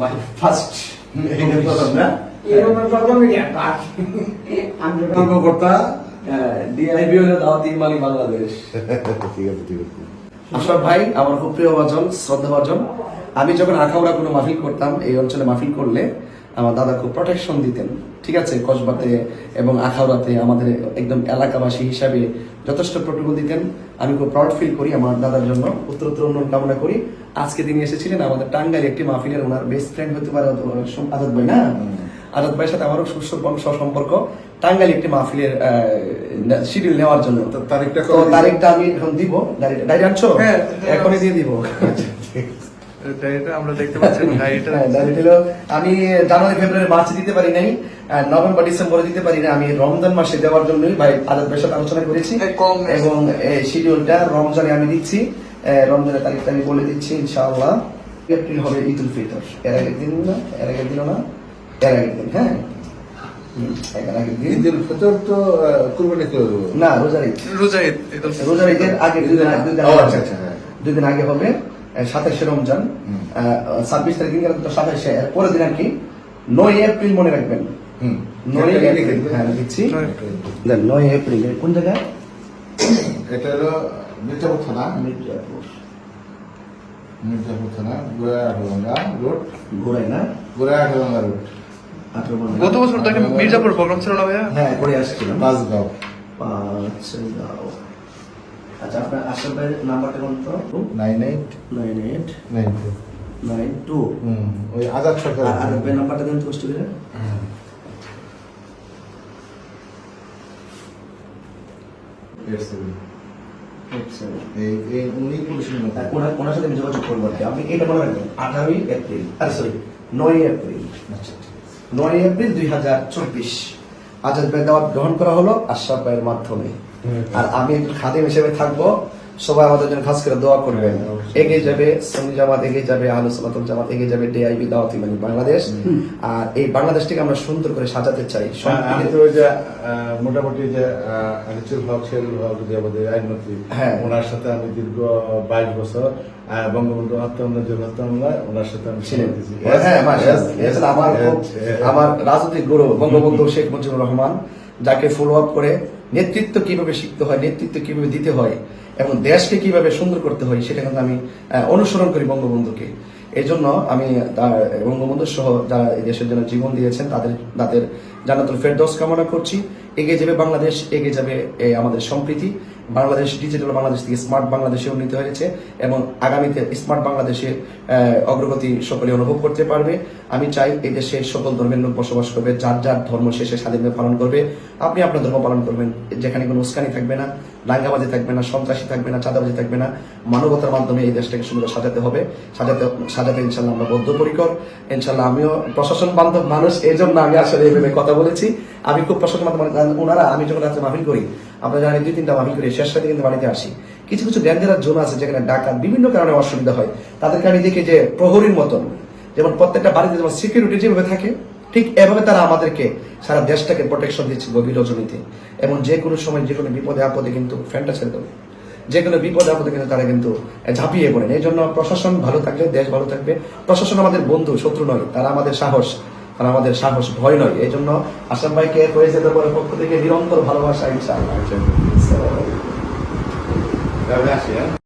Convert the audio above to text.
My first প্রথম না? এরকম প্রথমে কি আর আমি কর্মকর্তা ডিআইবি হলো দাওয়াতি ইমানি বাংলাদেশ। ঠিক আছে ঠিক আছে। আশরাফ ভাই আমার খুব প্রিয় ভাজন শ্রদ্ধা ভাজন। আমি যখন আখাউড়া কোনো মাহফিল করতাম এই অঞ্চলে মাহফিল করলে আমার দাদা খুব প্রোটেকশন দিতেন ঠিক আছে? কসবাতে এবং আখাউড়াতে আমাদের একদম এলাকাবাসী হিসাবে যথেষ্ট প্রোটোকল দিতেন। আমি খুব প্রাউড ফিল করি আমার দাদার জন্য। উত্তর উত্তর উন্নয়ন কামনা করি। আজকে তিনি এসেছিলেন আমাদের টাঙ্গাইল একটি মাহফিলের ওনার বেস্ট ফ্রেন্ড হতে পারে আজাদ ভাই না? আজাদ ভাইয়ের সাথে আমারও সুসম্পর্ক সম্পর্ক টাঙ্গাইল একটি মাহফিলের শিডিউল নেওয়ার জন্য। তারিখটা তারিখটা আমি এখন দিব। ডায়েরি আনছো? হ্যাঁ। এখনই দিয়ে দিব। ডায়েরিটা আমরা দেখতে পাচ্ছি ডায়েরিটা হ্যাঁ, ডায়েরি হলো আমি জানুয়ারি ফেব্রুয়ারি মার্চে দিতে পারি নাই নভেম্বর ডিসেম্বরে দিতে পারি না আমি রমজান মাসে দেওয়ার জন্যই ভাই আজাদ ভাইয়ের সাথে আলোচনা করেছি হ্যাঁ, কম এবং শিডিউলটা রমজানে আমি দিচ্ছি রমজানের তারিখটা আমি বলে দিচ্ছি ইনশাআল্লাহ। এপ্রিল হবে। ঈদ উল ফিতর। এর আগের দিন না এর আগের দিনও না এর আগের দিন হ্যাঁ। হুম, এর আগের দিন। ঈদুল তো কুরবানি করে না রোজার ঈদ। রোজা ঈদ ঈদ উল ফিতর। রোজার ঈদের আগে দুই দিন দুই আগে। আচ্ছা, হবে। সাতাশে রমজান ছাব্বিশ তারিখ দিন তো সাতাশে পরের দিন আর কি নয় এপ্রিল মনে রাখবেন। নয় এপ্রিল হ্যাঁ দিচ্ছি নয় এপ্রিল। কোন জায়গায়? এটা হলো মির্জাপুর থানা। মির্জাপুর। মির্জাপুর থানা গোয়া আটগঙ্গা রোড। ঘুরাই না? গোয়া আটগঙ্গা রোড। গত বছর তো একটা মির্জাপুর প্রোগ্রাম ছিল না ভাইয়া? হ্যাঁ করে আসছিলাম। পাঁচগাঁও। পাঁচ গাও আচ্ছা আপনার ভাইয়ের নাম্বারটা কোন তো। Nine eight nine eight nine two. Nine two. ওই আজাদ সরকার আর নাম্বারটা। দেন কষ্ট করে। ওনার সাথে যোগাযোগ করব আর কি। আপনি এটা মনে রাখবেন? আঠারোই এপ্রিল। আরে সরি নয় এপ্রিল। আচ্ছা নয় এপ্রিল দুই হাজার চব্বিশ। আজাদ ভাই দাওয়াত গ্রহণ করা হলো আশরাফ ভাইয়ের মাধ্যমে। আর আমি খাদিম হিসেবে থাকব সবাই আমাদের জন্য খাস করে দোয়া করবেন। এগিয়ে যাবে সঙ্গী জামাত এগিয়ে যাবে আলু সালাতুল জামাত এগিয়ে যাবে ডিআইবি দাওয়াতি মানে বাংলাদেশ। আর এই বাংলাদেশটিকে আমরা সুন্দর করে সাজাতে চাই। আমি তো ওই যে আহ, মোটামুটি যে আহ, আনিসুল হক শেরুল হক যে আমাদের আইনমন্ত্রী হ্যাঁ। ওনার সাথে আমি দীর্ঘ বাইশ বছর আহ, বঙ্গবন্ধু হত্যাকাণ্ড যে হত্যামামলায় ওনার সাথে আমি হ্যাঁ এছাড়া আমার. আমার রাজনৈতিক গুরু বঙ্গবন্ধু শেখ মুজিবুর রহমান যাকে ফলো আপ করে নেতৃত্ব কীভাবে শিখতে হয় নেতৃত্ব কীভাবে দিতে হয় এবং দেশকে কীভাবে সুন্দর করতে হয় সেটা কিন্তু আমি অনুসরণ করি বঙ্গবন্ধুকে। এই জন্য আমি তার বঙ্গবন্ধু সহ যারা এই দেশের জন্য জীবন দিয়েছেন, তাদের তাদের জান্নাতুল ফেরদৌস কামনা করছি। এগিয়ে যাবে বাংলাদেশ, এগিয়ে যাবে আমাদের সম্প্রীতি। বাংলাদেশ ডিজিটাল বাংলাদেশ থেকে স্মার্ট বাংলাদেশে উন্নীত হয়েছে এবং আগামীতে স্মার্ট বাংলাদেশে অগ্রগতি সকলে অনুভব করতে পারবে। আমি চাই এই দেশে সকল ধর্মের লোক বসবাস করবে, যার যার ধর্ম শেষে স্বাধীনভাবে পালন করবে। আপনি আপনার ধর্ম পালন করবেন, যেখানে কোনো উস্কানি থাকবে না। দাঙ্গাবাজি থাকবে না, সন্ত্রাসী থাকবে না, চাঁদাবাজি থাকবে না। মানবতার মাধ্যমে এই দেশটাকে সুন্দর সাজাতে হবে। সাজাতে সাজাতে ইনশাল্লাহ আমরা বদ্ধপরিকর। ইনশাল্লাহ আমিও প্রশাসন বান্ধব মানুষ এই জন্য আমি আসলে এইভাবে কথা বলেছি। আমি খুব প্রশাসন বান্ধব। ওনারা আমি যখন রাত্রে মাহফিল করি আমরা জানি দুই তিনটা মাহফিল করি, শেষ রাতে কিন্তু বাড়িতে আসি। কিছু কিছু ডেঞ্জারাস জোন আছে যেখানে ডাকাত বিভিন্ন কারণে অসুবিধা হয়। তাদেরকে আমি দেখি যে প্রহরীর মতন। যেমন প্রত্যেকটা বাড়িতে যেমন সিকিউরিটি যেভাবে থাকে ঠিক এভাবে তারা আমাদেরকে সারা দেশটাকে প্রোটেকশন দিচ্ছে গভীর রজনীতে। এবং যে কোনো সময়, যে কোনো বিপদে, আপদে কিন্তু ফ্যানটা ছেড়ে দেবে। যে কোনো বিপদে, আপদে কিন্তু তারা কিন্তু ঝাঁপিয়ে পড়েন। এই জন্য প্রশাসন ভালো থাকলে, দেশ ভালো থাকবে। প্রশাসন আমাদের বন্ধু, শত্রু নয়, তারা আমাদের সাহস। তারা আমাদের সাহস, ভয় নয়। এই জন্য আসাম ভাইকে হয়েছে পক্ষ থেকে নিরন্তর ভালোবাসা, ইনশাআল্লাহ।